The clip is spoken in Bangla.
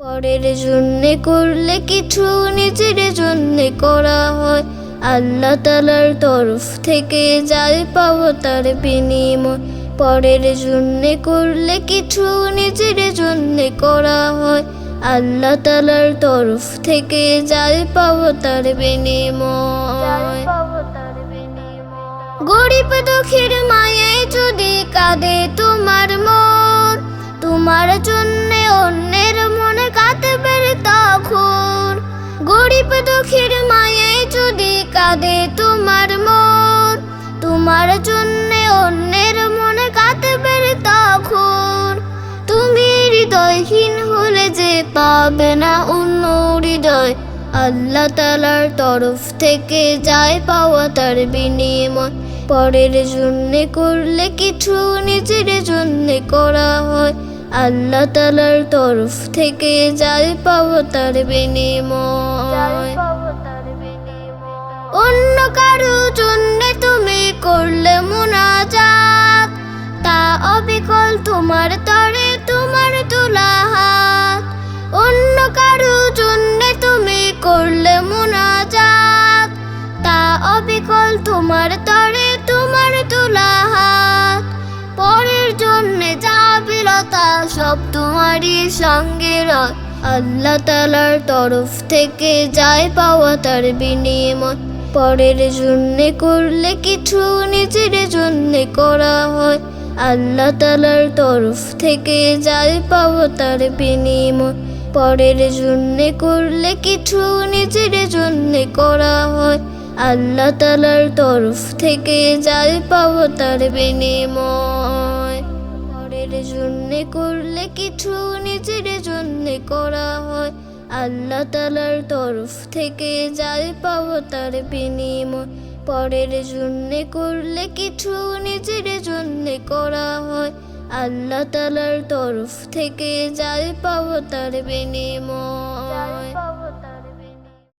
পরের জন্যে করলে কিছু নিজের জন্যে করা হয়। আল্লাহ তালার তরফ থেকে যাই পাবো তার বিনিময়। পরের জন্যে করলে কিছু নিজের জন্যে করা হয়। আল্লাহ তালার তরফ থেকে যাই পাবো তার বিনিময়। গরিব দুঃখের মায়ায় যদি কাঁদে তোমার মন, তোমার জন্যে অন্যের মনে কাঁদে তোমার মন, তোমার জন্য অন্যের মনে কাঁদবে তখন। তুমি হৃদয়হীন হলে যে পাবে না অন্য হৃদয়। আল্লাহ তালার তরফ থেকে যায় পাওয়া তার বিনিময়। পরের জন্যে করলে কিছু নিজের জন্যে করা হয়। আল্লাহ তালার তরফ থেকে যায় পাওয়া তার বিনিময়। অন্য কারও জন্যে তুমি করলে মোনাজাত, তা অবিকল তোমার তরে তোমার তোলা হাত। অন্য কারও জন্যে তুমি করলে মোনাজাত, তা অবিকল তোমার তরে তোমার তোলা হাত। পরের জন্যে যা বিলতা সব তোমারই সঙ্গে রয় আল্লাহ তালার তরফ থেকে যায় পাওয়া তার বিনিময়। পরের জন্যে করলে কিছু নিজের জন্যে করা হয়। আল্লাহ তালার তরফ থেকে যায় পাওয়া তার বিনিময়। পরের জন্যে করলে কিছু নিজের জন্যে করা হয়। আল্লাহ তালার তরফ থেকে যায় পাওয়া তার বিনিময়। পরের জন্যে করলে কিছু নিজের জন্যে করা হয়। আল্লাহ তালার তরফ থেকে যাই পাবো তার বিনিময়। পরের জন্যে করলে কিছু নিজের জন্যে করা হয়। আল্লাহ তালার তরফ থেকে যাই পাবো তার বিনিময়।